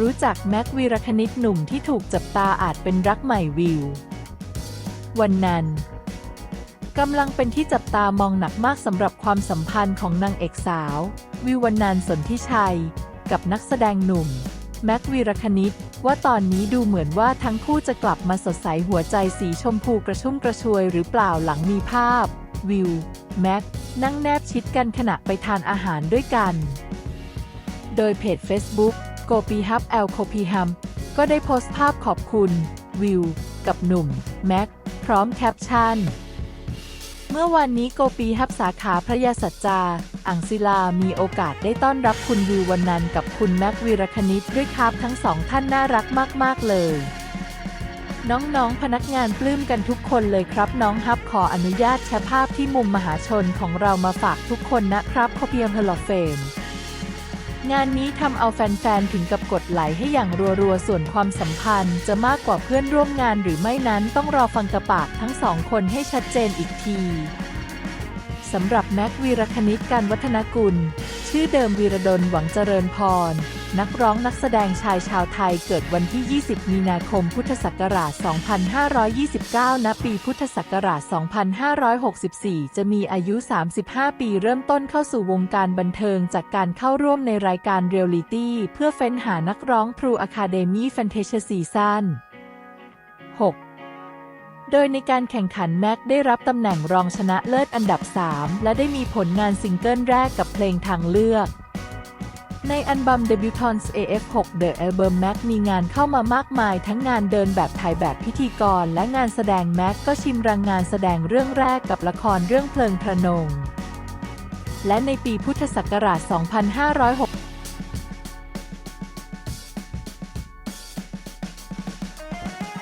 รู้จักแม็กวีรคณิตหนุ่มที่ถูกจับตาอาจเป็นรักใหม่วิว วันนั้นกำลังเป็นที่จับตามองหนักมากสำหรับความสัมพันธ์ของนางเอกสาว วิววรรณนันสนทิชัย กับนักแสดงหนุ่ม แม็กวีรคณิต ว่าตอนนี้ดูเหมือนว่าทั้งคู่จะกลับมาสดใสหัวใจสีชมพูกระชุ่มกระชวยหรือเปล่าหลังมีภาพ วิว แม็ก นั่งแนบชิดกันขณะไปทานอาหารด้วยกัน โดยเพจ Facebook โกปีฮับแอลโคปีฮัมก็ได้โพสต์ภาพขอบคุณ วิว กับหนุ่ม แม็ก พร้อมแคปชั่น เมื่อวันนี้โกปีฮับสาขาพระยาสัจจา อังศิลามีโอกาสได้ต้อนรับคุณวิววันนันกับคุณแม็กวีรคณิตด้วยครับทั้งสองท่านน่ารักมาก ๆ เลยน้อง ๆ พนักงานปลื้มกันทุกคนเลยครับ น้องฮับขออนุญาตแชร์ภาพที่มุมมหาชนของเรามาฝากทุกคนนะครับโคเพียมเพลเฟม งานนี้ทำเอาแฟนๆ ถึงกับกดไหลให้อย่างรัวๆ ส่วนความสัมพันธ์ จะมากกว่าเพื่อนร่วมงานหรือไม่นั้นต้องรอฟังกระปากทั้งสองคนให้ชัดเจนอีกที สำหรับแม็กวีรคณิตการวัฒนกุล ชื่อเดิมวีรดลหวังเจริญพร นักร้องนักแสดงชายชาวไทยเกิดวันที่ 20 มีนาคม พุทธศักราช 2529 ณ ปีพุทธศักราช 2564 จะมีอายุ 35 ปีเริ่มต้นเข้าสู่วงการบันเทิงจากการเข้าร่วมในรายการเรียลลิตี้เพื่อเฟ้นหานักร้องพรูอะคาเดมี่แฟนเทเชียซีซั่น6 ดยในการแข่งขันแม็กได้รับตำแหน่งรองชนะเลิศอันดับ 3 และได้มีผลงานซิงเกิลแรกกับเพลงทางเลือก ในอัลบั้มเดบิวตอน AF6 The Album Mac มีงานเข้ามามากมายทั้งงานเดินแบบถ่ายแบบพิธีกร และงานแสดงแม็กก็ชิมรางงานแสดงเรื่องแรกกับละครเรื่องเพลิงพระนง และในปีพุทธศักราช 2506